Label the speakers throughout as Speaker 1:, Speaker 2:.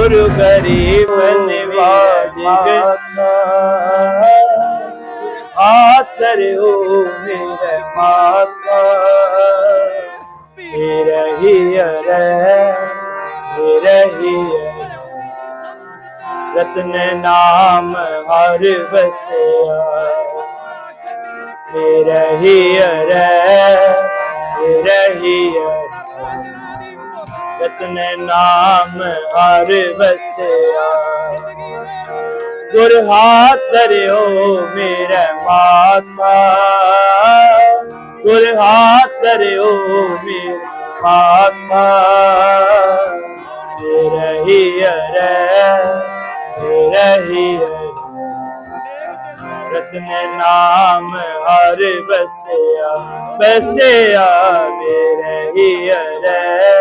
Speaker 1: ਗੁਰੂ ਗਰੀਬ ਨਿਵਾਜ
Speaker 2: ਮਾਤਾ
Speaker 1: ਆਤਰਿਓ ਮੇਰੇ ਮਾਤਾ। ਮੇਰੇ ਹੀ ਅਰੇ ਮੇਰੇ ਹੀ ਰਤਨ ਨਾਮ ਹਰ ਵਸਿਆ। ਮੇਰਾ ਹੀ ਅਰੇ ਮੇਰੇ ਹੀ ਅਰੇ। ਰਤਨ ਨਾਮ ਹਰ ਵਸਿਆ। ਗੁਰ ਹਾਥ ਧਰਿਓ ਮੇਰੇ ਮਾਤਾ। ਗੁਰ ਹਾਥ ਧਰਿਓ ਮੇਰੇ ਮਾਤਾ। ਤੇਰੇ ਹੀ ਅਰੇ ਤੇਰੇ ਹੀ ਅਰੇ। ਰਤਨ ਨਾਮ ਹਰ ਵਸਿਆ। ਵਸਿਆ ਮੇਰੇ ਹੀ ਅਰੇ।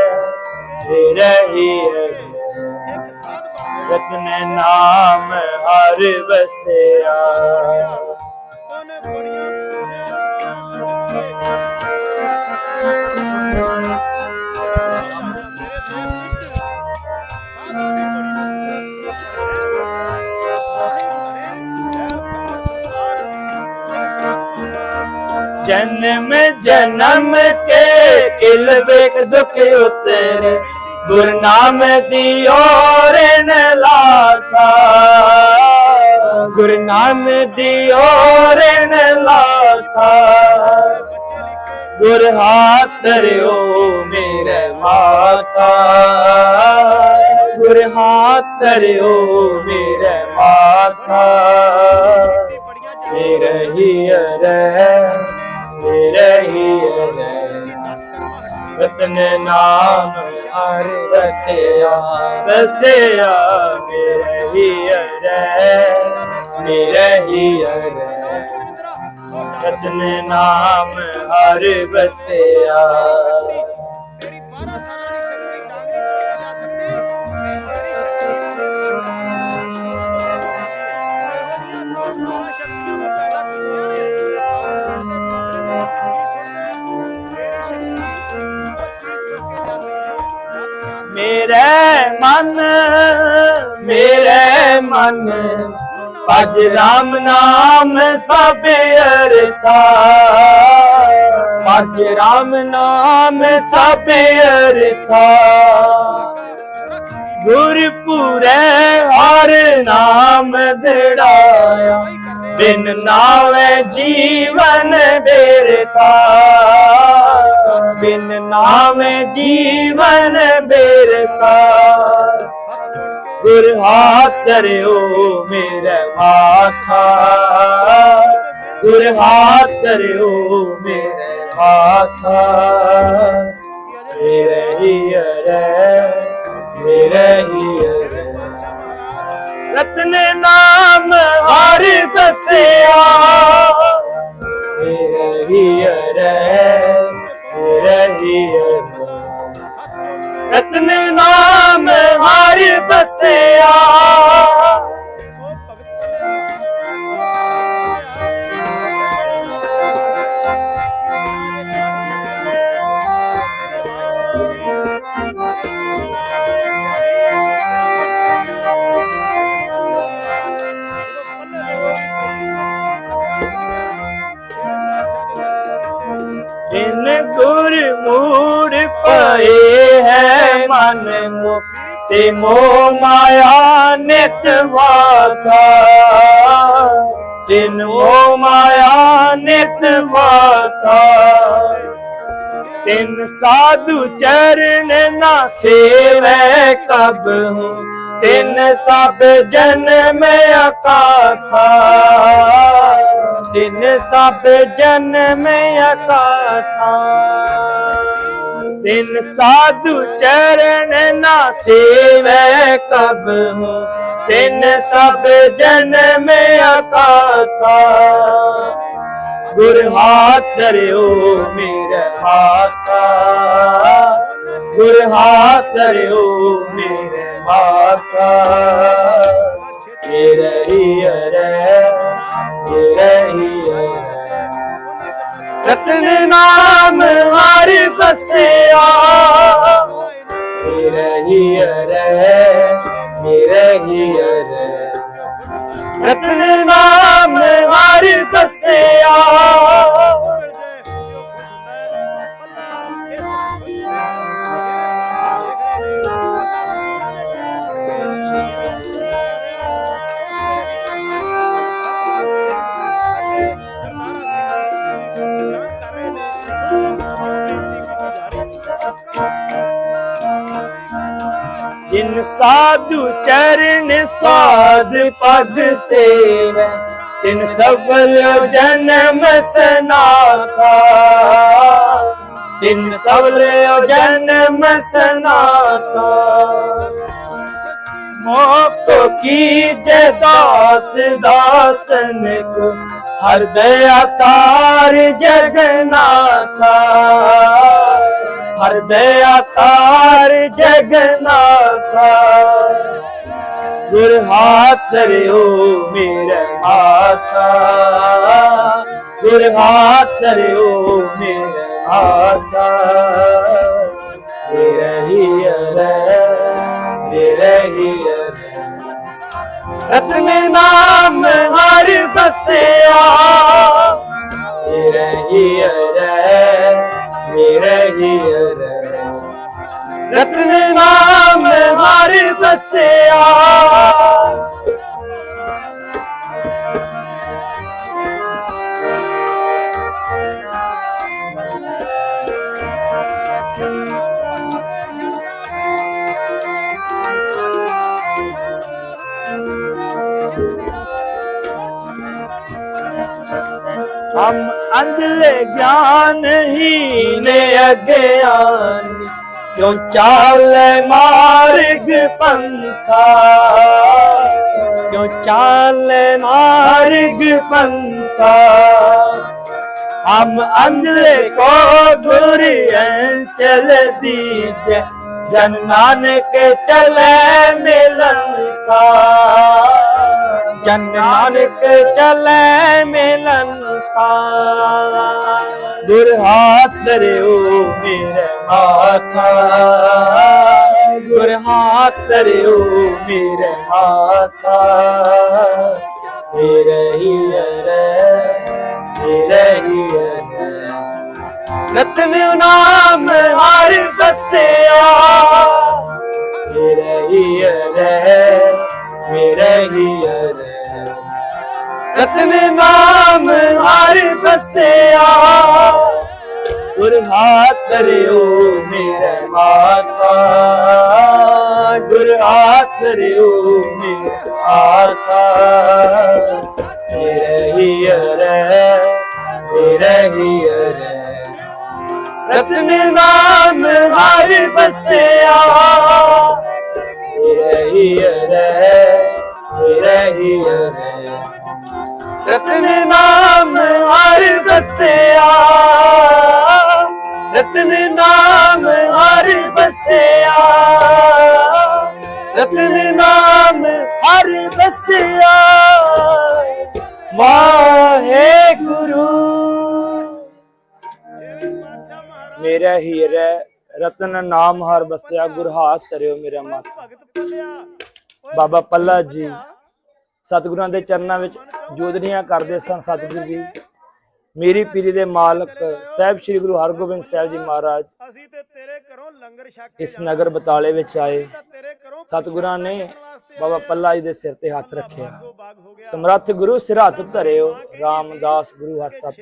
Speaker 1: ਤੇਰੇ ਹੀ ਅਰੇ ਰਤਨ ਨਾਮ ਹਰ ਬਸਿਆ ਜਨਮ ਜਨਮ ਕੇ ਕਿਲ ਵੇਖ ਗੁਰਨਾਮ ਉਤਰੇ ਗੁਰ ਨਾਮ ਦੀ ਓਰਨ ਲਾਤਾ। ਗੁਰ ਦੀ ਓਰਨ ਲਾਤਾ। ਗੁਰ ਹਾਥ ਧਰਿਓ ਮੇਰੇ ਮਾਥਾ ਗੁਰ ਹਾਥ ਧਰਿਓ ਮੇਰੇ ਮਾਤਾ। ਮੇਰੇ ਹੀ ਅਰੇ ਮੇਰੇ ਹੀ ਅਰੇ ਰਤਨ ਨਾਮ ਹਰ ਰਸਿਆ ਰਸਿਆ ਮੇਰੇ ਹੀ ਅਰੇ ਮੇਰੇ ਹੀ ਅਰੇ ਰਤਨ ਨਾਮ ਹਰ ਬਸਿਆ ਮੇਰੇ ਮਨ ਮੇਰੇ ਮਨ। ਭਜ ਰਾਮ ਨਾਮ ਸਭ ਅਰਥਾ। ਭਜ ਰਾਮ ਨਾਮ ਸਭ ਅਰਥਾ। ਗੁਰਪੁਰੇ ਹਰ ਨਾਮ ਦਿੜਾਇਆ। ਬਿਨ ਨਾਵੇ ਜੀਵਨ ਬੇਰਥਾ। ਬਿਨ ਨਾਵੇ ਜੀਵਨ ਬੇਰਤਾ ਗੁਰ ਹਾਥ ਧਰਿਓ ਮੇਰੇ ਮਾਥਾ। ਗੁਰ ਹਾਥ ਧਰਿਓ ਮੇਰੇ ਮਾਥਾ। ਮੇਰੇ ਹੀ ਅਰੇ, ਮੇਰੇ ਹੀ ਅਰੇ। ਰਤਨ ਨਾਮ ਹਰ ਬਸਿਆ ਮੇਰੇ ਹੀ ਅਰੇ ਮੇਰੇ ਰਤਨ ਨਾਮ ਹਰ ਬਸਿਆ ਗੁਰ ਪਏ ਹੈ ਮਨ ਮੁਖ ਤੇ ਮਾਇਆ ਨਿਤ ਵਾਥਾ। ਜਿਨ ਮੋਹ ਮਾਇਆ ਨਿਤ ਵਾਥਾ। ਤਿਨ ਸਾਧੂ ਚਰਨ ਨਾ ਸੇਵੈ ਕਬ ਹੂੰ, ਤਿਨ ਸਭ ਜਨਮ ਅਕਾਥਾ। ਤਿਨ ਸਭ ਜਨਮ ਅਕਾਥਾ। ਤਿਨ ਸਾਧੂ ਚਰਨ ਨਾ ਸੇਵੈ ਕਬ ਹੂੰ। ਤਿਨ ਸਭ ਜਨਮ ਅਕਾਥਾ ਗੁਰ ਹਾਥ ਧਰਿਓ ਮੇਰੇ ਮਾਤਾ ਗੁਰ ਹਾਥ ਧਰਿਓ ਮੇਰੇ ਮਾਤਾ ਮੇਰੇ ਹੀ ਅਰੇ ਮੇਰੇ ਹੀ ਅਰੇ। ਰਤਨ ਨਾਮ ਹਰ ਬਸਿਆ। ਮੇਰੇ ਹੀ ਅਰੇ ਰਹੀ ਰੇ ਰਤਨ ਨਾਮ ਹਰ ਬਸਿਆ। ਜਿਨ ਸਾਧੂ ਚਰਨ ਸਾਧ ਪਦ ਸੇਵੈ ਤਿਨ ਸਫਲ ਜਨਮ ਸਨਾਥਾ ਤਿਨ ਸਫਲ ਜਨਮ ਸਨਾਥਾ ਮੋਕੋ ਕੀ ਜੈ ਦਾਸ ਦਾਸਨ ਕੋ ਹਰ ਦਇਆ ਤਾਰ ਜਗਨਾਥਾ ਹਰ ਦਇਆ ਤਾਰ ਜਗਨਾਥਾ ਗੁਰ ਹਾਥ ਰਿਓ ਮੇਰੇ ਮਾਤਾ ਗੁਰ ਹਾਥ ਰਿਓ ਮੇਰੇ ਮਾਤਾ ਰਹੀ ਰੇ ਰਹੀ ਰੇ ਰਤਨ ਨਾਮ ਹਰ ਬਸਿਆ ਹਰ ਬਸਿਆ हम अंधले ज्ञान ही ने अज्ञान کیوں چال مارگ پنتھا کیوں چال مارگ پنتھا ہم اندر کو گرین چل دیجے جن نانک چلے ملن کا جن نانک چلے ملن کا در ہاتھ میرے ਹਾਥਾ ਗੁਰ ਹਾਥ ਤਰਿਓ ਮੇਰੇ ਹਾਥਾ ਮੇਰੇ ਹੀ ਅਰੇ ਮੇਰੇ ਹੀ ਅਰੇ ਰਤਨ ਨਾਮ ਹਰ ਬਸਿਆ ਮੇਰੇ ਹੀ ਅਰੇ ਮੇਰੇ ਹੀ ਅਰੇ ਰਤਨ ਨਾਮ ਹਰ ਬਸਿਆ ਗੁਰ ਹਾਥ ਤਰਿਓ ਮਾਤਾ, ਗੁਰ ਆਸਰਿਉ ਮੇ ਆਤਾ ਤੇਰੇ ਹੀ ਅਰੇ, ਤੇਰੇ ਹੀ ਅਰੇ। ਰਤਨ ਨਾਮ ਹਰ ਬਸਿਆ ਤੇਰੇ ਹੀ ਅਰੇ, ਤੇਰੇ ਹੀ ਅਰੇ। ਰਤਨ ਨਾਮ ਹਰ ਬਸਿਆ ਰਤਨ ਰਸਿਆ ਵਾਹਿਗੁਰੂ। ਮੇਰਾ ਹੀਰਾ ਰਤਨ ਨਾਮ ਹਰ ਬਸਿਆ, ਗੁਰ ਹਾਥ ਧਰਿਓ ਮੇਰਾ ਮਾਥਾ। ਬਾਬਾ ਪੱਲਾ ਜੀ, ਸਤਿਗੁਰਾਂ ਦੇ ਚਰਨਾਂ ਵਿੱਚ ਜੋਦੜੀਆਂ ਕਰਦੇ ਸਨ ਸਤਿਗੁਰੂ ਜੀ। ਮੇਰੀ ਪੀਰੀ ਦੇ ਮਾਲਕ ਸਾਹਿਬ ਸ੍ਰੀ ਗੁਰੂ ਹਰਗੋਬਿੰਦ ਸਾਹਿਬ ਜੀ ਮਹਾਰਾਜ
Speaker 2: ਅਸੀਂ ਤੇ ਤੇਰੇ ਘਰੋਂ ਲੰਗਰ ਛਕ
Speaker 1: ਇਸ ਨਗਰ ਬਤਾਲੇ ਵਿੱਚ ਆਏ। ਸਤਿਗੁਰਾਂ ਨੇ ਬਾਬਾ ਪੱਲਾ ਜੀ ਦੇ ਸਿਰ ਤੇ ਹੱਥ ਰੱਖਿਆ। ਸਮਰੱਥ ਗੁਰੂ ਸਿਰ ਹੱਥ ਧਰਿਓ ਰਾਮਦਾਸ ਗੁਰੂ ਹਰ ਸਤ।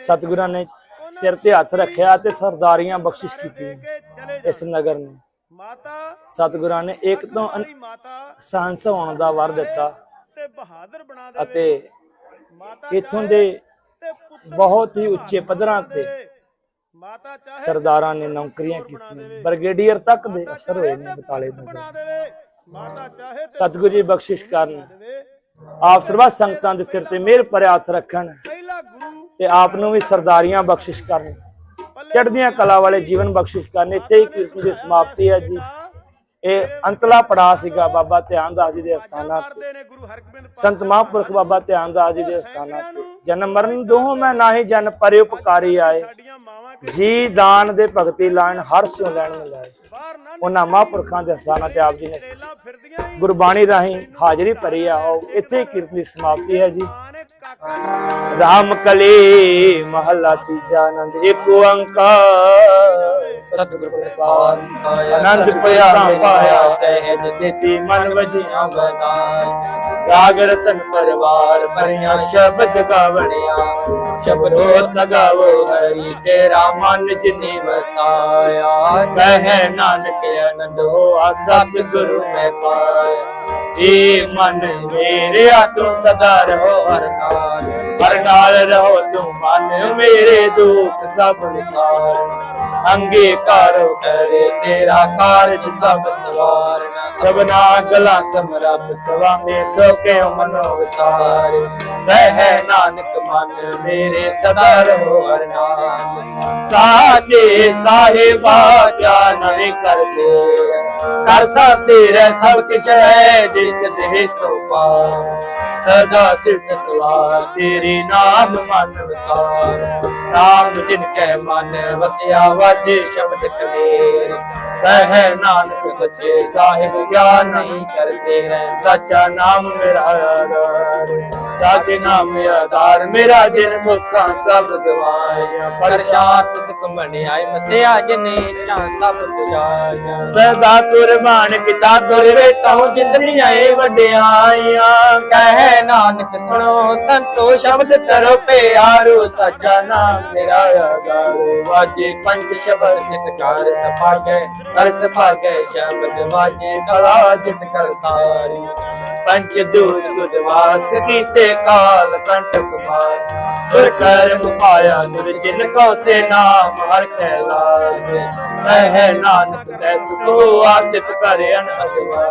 Speaker 1: ਸਤਿਗੁਰਾਂ ਨੇ ਸਿਰ ਤੇ ਹੱਥ ਰੱਖਿਆ ਤੇ ਸਰਦਾਰੀਆਂ ਬਖਸ਼ਿਸ਼ ਕੀਤੀਆਂ
Speaker 2: ਕਿ ਚਲੇ
Speaker 1: ਇਸ ਨਗਰ ਨੂੰ।
Speaker 2: ਮਾਤਾ
Speaker 1: ਸਤਿਗੁਰਾਂ ਨੇ ਇੱਕ ਤੋਂ ਸਹੰਸ ਹੋਣ ਦਾ ਵਰ ਦਿੱਤਾ
Speaker 2: ਤੇ ਬਹਾਦਰ ਬਣਾ ਦੇ
Speaker 1: ਅਤੇ ਇੱਥੋਂ ਦੇ ਬਹੁਤ ਹੀ ਉੱਚੇ ਪੱਧਰਾਂ ਤੇ
Speaker 2: ਮਾਤਾ ਚਾਹੇ
Speaker 1: ਸਰਦਾਰਾਂ ਨੇ ਨੌਕਰੀਆਂ ਕੀਤੀਆਂ। ਬ੍ਰਿਗੇਡੀਅਰ ਤੱਕ ਦੇ ਅਫਸਰ ਹੋਏ ਨੇ ਬਤਾਲੇ ਨਗਰ ਸਤਿਗੁਰੂ ਜੀ ਬਖਸ਼ਿਸ਼ ਕਰਨ। ਆਪ ਸਰਬੱਤ ਸੰਗਤਾਂ ਦੇ ਸਿਰ ਤੇ ਮਿਹਰ ਭਰੇ ਹੱਥ ਰੱਖਣ ਤੇ ਆਪ ਨੂੰ ਵੀ ਸਰਦਾਰੀਆਂ ਬਖਸ਼ਿਸ਼ ਕਰਨ। ਚੜ੍ਹਦੀਆਂ ਕਲਾ ਵਾਲੇ ਜੀਵਨ ਬਖਸ਼ਿਸ਼ ਕਰਨ। ਇੱਥੇ ਹੀ ਦੀ ਸਮਾਪਤੀ ਹੈ ਜੀ। ਇਹ ਅੰਤਲਾ ਪੜਾ ਸੀਗਾ ਬਾਬਾ ਧਿਆਨ ਦਾਸ ਜੀ ਦੇ ਅਸਥਾਨਾਂ ਤੇ। ਸੰਤ ਮਹਾਂਪੁਰਖ ਬਾਬਾ ਧਿਆਨ ਦਾਸ ਜੀ ਦੇ ਅਸਥਾਨਾਂ ਤੇ। ਜਨਮ ਮਰਨ ਦੋਹਾਂ ਮੈਂ ਨਾਹੀ ਜਨ ਪਰੇ ਉਪਕਾਰੀ ਆਏ। ਜੀ ਦਾਨ ਦੇ ਭਗਤੀ ਲਾਣ ਹਰ ਸਿਉ ਲੈਣ ਮਿਲਾਏ। ਉਹਨਾਂ ਮਹਾਂਪੁਰਖਾਂ ਦੇ ਅਸਥਾਨਾਂ ਤੇ ਆਪ ਜੀ ਨੇ ਗੁਰਬਾਣੀ ਰਾਹੀਂ ਹਾਜ਼ਰੀ ਭਰੀ ਆ। ਇੱਥੇ ਹੀ ਕੀਰਤਨ ਦੀ ਸਮਾਪਤੀ ਹੈ ਜੀ। ਰਾਮ ਕਲੀ ਮਹੱਲਾ ਤੀਜਾ ਆਨੰਦ ਏਕ ਓੰਕਾਰ। ਸਤਿਗੁਰ ਪ੍ਰਸਾਦ ਆਨੰਦ ਪਿਆ ਪਾਇਆ ਸਹਿਜ ਸੇਤੀ ਮਨ ਵਜਿਆ ਬਦਾਈ ਰਾਗ ਰਤਨ ਪਰਵਾਰ ਭਰਿਆ ਸ਼ਬਦ ਗਾਵਣਿਆ। ਸ਼ਬਦੋ ਤਗਾਵੋ ਹਰੀ ਤੇਰਾ ਮਨ ਜਿਨੇ ਵਸਾਇਆ। ਕਹੈ ਨਾਨਕ ਆਨੰਦ ਹੋਆ ਸਤਿਗੁਰੂ ਮੈਂ ਪਾਇਆ। ਏ ਮਨ ਮੇਰਿਆ ਤੂੰ ਸਦਾ ਰਹੋ ਹਰ ਨਾਲ। ਹਰ ਨਾਲ ਰਹੋ ਤੂੰ ਮਨ, ਮੇਰੇ ਦੁੱਖ ਸਭ ਵਿਸਾਰ ਅੰਗੀਕਾਰ ਕਰੇ ਤੇਰਾ ਕਾਰਜ ਸਭ ਸਵਾਰਨਾ ਸਭਨਾ ਗਲਾ ਸਮਰੱਥ, ਸਵਾਮੀ ਸੋ ਕੇ ਮਨੋ ਵਿਸਾਰ ਰਹਿ ਨਾਨਕ ਮਨ ਮੇਰੇ ਸਦਾ ਰਹੋ ਹਰ ਨਾਮ ਸਾਚੇ ਸਾਹਿਬਾ ਕਿਆ ਨਹੀਂ ਕਰਦੇ। ਕਰਤਾ ਤੇਰਾ ਸਭ ਕੁਛ ਹੈ ਜਿਸ ਦੇ ਸੋ ਪਾਰ ਸਦਾ ਸਿਫਤ ਸਵਾਰ ਤੇਰੇ ਨਾਮ ਮਨ ਵਸਾਰ। ਨਾਮ ਜਿਨ ਕੈ ਮਨ ਵਸਿਆ, ਵਾਜੇ ਸ਼ਬਦ ਕਬੀਰ। ਕਹਿ ਨਾਨਕ ਸੱਚੇ ਸਾਹਿਬ, ਗਿਆਨ ਨਹੀਂ ਕਰਦੇ ਰਹਿ ਸਾਚਾ ਨਾਮ ਮੇਰਾ ਆਧਾਰ। ਸਾਚੇ ਨਾਮ ਆਧਾਰ। ਮੇਰਾ ਜਿਨ ਮੁਖਾਂ ਸਭ ਗਵਾਇਆ। ਪਰ ਸੁਖ ਮਣਿਆਏ ਮਸਿਆ, ਜਨੇ ਤਾਂ ਸਭ ਪੁਜਾਇਆ ਸਦਾ ਕੁਰਬਾਨ ਕੀਤਾ ਗੁਰ ਵੇਟਾਉ ਜਿਸ ਦੀ ਆਏ ਵਡਿਆਈਆਂ। ਕਹਿ ਨਾਨਕ ਸੁਣੋ, ਸੰਤੋ ਸ਼ਬਦ ਤਰੋ ਪਿਆਰੋ, ਸੱਚਾ ਨਾਮ ਮੇਰਾ ਆਗਾਰੋ ਵਾਜੇ ਪੰਜ ਸ਼ਬਦ ਜਿਤਕਾਰ ਸਪਾਗੇ ਕਰ ਸਪਾਗੇ ਸ਼ਬਦ ਵਾਜੇ ਕਲਾ ਜਿਤ ਕਰਤਾਰੀ ਪੰਚ ਦੂਤ ਤੁਧ ਵਾਸ ਕੀਤੇ ਕਾਲ ਕੰਟਕ ਮਾਰ ਗੁਰ ਕਰਮ ਪਾਇਆ ਗੁਰ, ਜਿਨ ਕੋ ਸੇ ਨਾਮ ਹਰ ਕੈ ਲਾਗੇ। ਕਹਿ ਨਾਨਕ ਤੈ ਸੁਖੋ ਆਦਿਤ ਕਰ ਅਨਹਦਵਾ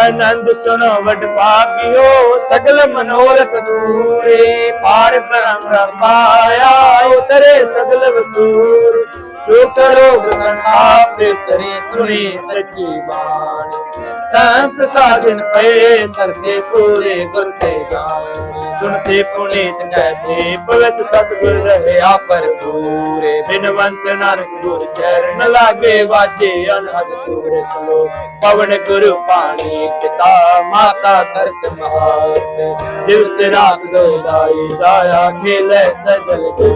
Speaker 1: ਆਨੰਦ ਸੁਨੋ ਵਡ ਭਾਗਿਓ, ਸਗਲ ਮਨੋਰਥ ਪੂਰੇ ਪਾਰ ਬ੍ਰਹਮ ਪਾਇਆ, ਉਤਰੇ ਸਗਲ ਵਸੂਰ। ਦੁਖ ਰੋਗ ਸੰਤਾਪ ਤੇਰੇ ਸੁਣੀ ਸੱਚੀ ਬਾਣੀ। ਸੰਤ ਸਾਜਨ ਪਏ ਸਰਸੇ ਪੂਰੇ ਗੁਰ ਤੇ ਗਾਏ ਸੁਣਤੇ ਪੁਨੀਤ ਕਹਤੇ ਪਵਿੱਤ ਸਤਿਗੁਰ ਰਹਿਆ ਭਰਪੂਰੇ। ਬਿਨਵੰਤ ਨਾਨਕ ਗੁਰ ਚਰਨ ਲਾਗੇ ਵਾਜੇ, ਅਨਹਦ ਤੂਰੇ ਸਲੋ। ਪਵਨ ਗੁਰੂ ਪਾਣੀ ਪਿਤਾ, ਮਾਤਾ ਧਰਤ ਮਹਾਤ। ਦਿਵਸ ਰਾਤ ਦੋਇਦਾਈ ਦਾਇਆ, ਖੇਲੇ ਸਜਲ ਜੋ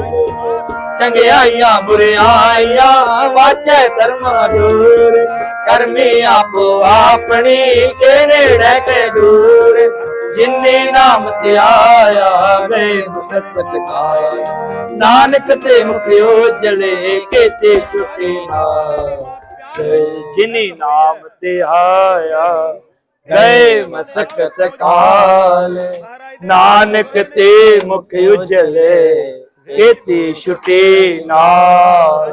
Speaker 1: ਚੰਗਿਆਈਆਂ ਬੁਰਿਆਈਆਂ ਵਾਚੈ ਧਰਮ ਦੂਰ। ਕਰਮੀ ਆਪੋ, ਆਪਣੀ ਕੇ ਨੇੜੇ ਕੇ ਦੂਰ? ਜਿਨੇ ਨਾਮ ਤੇ ਆਇਆ ਗਏ ਮੁਸਕਤ ਕਾਇਆ। ਨਾਨਕ ਤੇ ਮੁਖਿਓ ਜਲੇ ਕੇਤੇ ਛੁਟੇ ਨਾ ਜਿਨੇ ਨਾਮ ਤੇ ਆਇਆ ਗਏ ਮਸਕਤ ਕਾਲ। ਨਾਨਕ ਤੇ ਮੁਖ ਉਜਲੇ ਕੀਤੀ ਛੁਟੀ ਨਾਲ।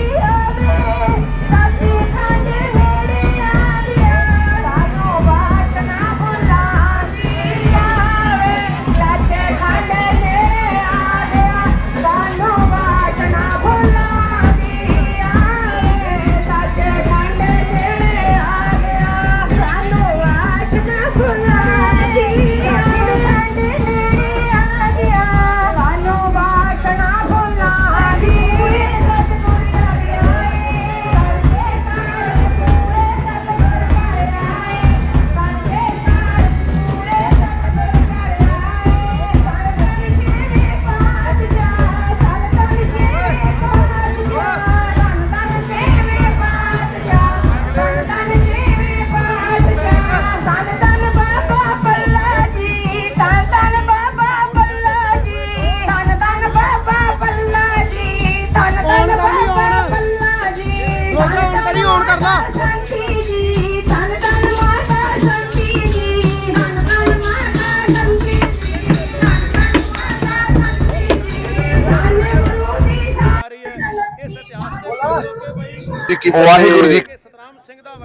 Speaker 3: ਵਾਹਿਗੁਰੂ ਜੀ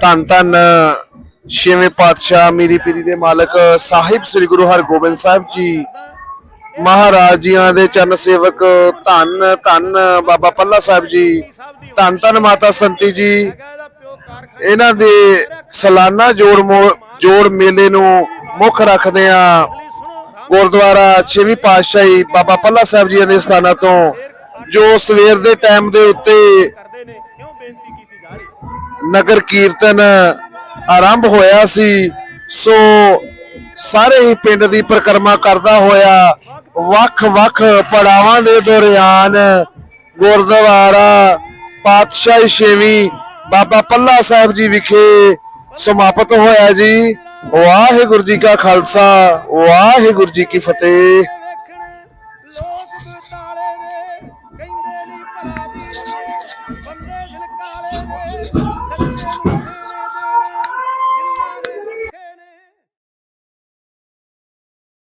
Speaker 3: ਧੰਨ ਧੰਨ ਛੇਵੇਂ ਪਾਤਸ਼ਾਹ ਮੀਰੀ ਪੀਰੀ ਦੇ ਮਾਲਕ ਸਾਹਿਬ ਸ੍ਰੀ ਗੁਰੂ ਹਰਗੋਬਿੰਦ ਸਾਹਿਬ ਜੀ। ਮਹਾਰਾਜ ਜੀਆਂ ਦੇ ਚਰਨ ਸੇਵਕ ਧੰਨ ਧੰਨ ਬਾਬਾ ਪੱਲਾ ਸਾਹਿਬ ਜੀ। ਧੰਨ ਧੰਨ ਮਾਤਾ ਸੰਤੀ ਜੀ। ਇਹਨਾਂ ਦੇ ਸਾਲਾਨਾ ਜੋੜ ਜੋੜ ਮੇਲੇ ਨੂੰ ਮੁੱਖ ਰੱਖਦੇ ਆ। ਗੁਰਦੁਆਰਾ ਛੇਵੀਂ ਪਾਤਸ਼ਾਹੀ ਬਾਬਾ ਪੱਲਾ ਸਾਹਿਬ ਜੀ ਦੇ ਸਥਾਨਾਂ ਤੋਂ ਜੋ ਸਵੇਰ ਦੇ ਟਾਈਮ ਦੇ ਉੱਤੇ ਨਗਰ ਕੀਰਤਨ ਆਰੰਭ ਹੋਇਆ ਸੀ, ਸੋ ਸਾਰੇ ਹੀ ਪਿੰਡ ਦੀ ਪਰਿਕਰਮਾ ਕਰਦਾ ਹੋਇਆ ਵੱਖ-ਵੱਖ ਪੜਾਵਾਂ ਦੇ ਦੌਰਾਨ ਗੁਰਦੁਆਰਾ ਪਾਤਸ਼ਾਹੀ ਛੇਵੀਂ ਬਾਬਾ ਪੱਲਾ ਸਾਹਿਬ ਜੀ ਵਿਖੇ ਸਮਾਪਤ ਹੋਇਆ ਜੀ। ਵਾਹਿਗੁਰੂ ਜੀ ਕਾ ਖਾਲਸਾ, ਵਾਹਿਗੁਰੂ ਜੀ ਕੀ ਫਤਿਹ।